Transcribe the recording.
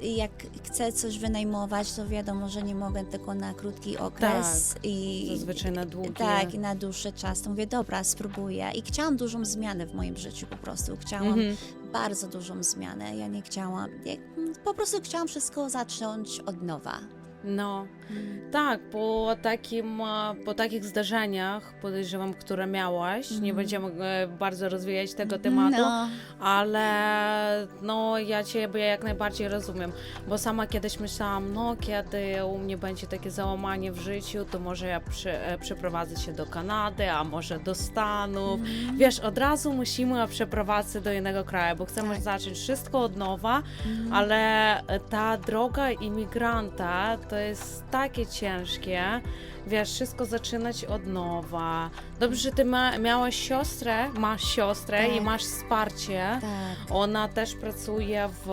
jak, jak chcę coś wynajmować, to wiadomo, że nie mogę tylko na krótki okres i Zazwyczaj na długie. tak, i na dłuższy czas. To mówię, dobra, spróbuję. I chciałam dużą zmianę w moim życiu po prostu. Chciałam Mhm. bardzo dużą zmianę. Ja nie chciałam, po prostu chciałam wszystko zacząć od nowa. No, tak, po, takim, e, po takich zdarzeniach, podejrzewam, które miałaś, nie będziemy e, bardzo rozwijać tego tematu, No, ale no ja Ciebie jak najbardziej rozumiem, bo sama kiedyś myślałam, no kiedy u mnie będzie takie załamanie w życiu, to może ja przy, e, przeprowadzę się do Kanady, a może do Stanów. Wiesz, od razu myślimy o przeprowadzce do innego kraju, bo chcemy Tak. zacząć wszystko od nowa, ale ta droga imigranta to jest takie ciężkie. Wiesz, wszystko zaczynać od nowa. Dobrze, że ty ma, miałaś siostrę, masz siostrę i Tak. masz wsparcie. tak. Ona też pracuje w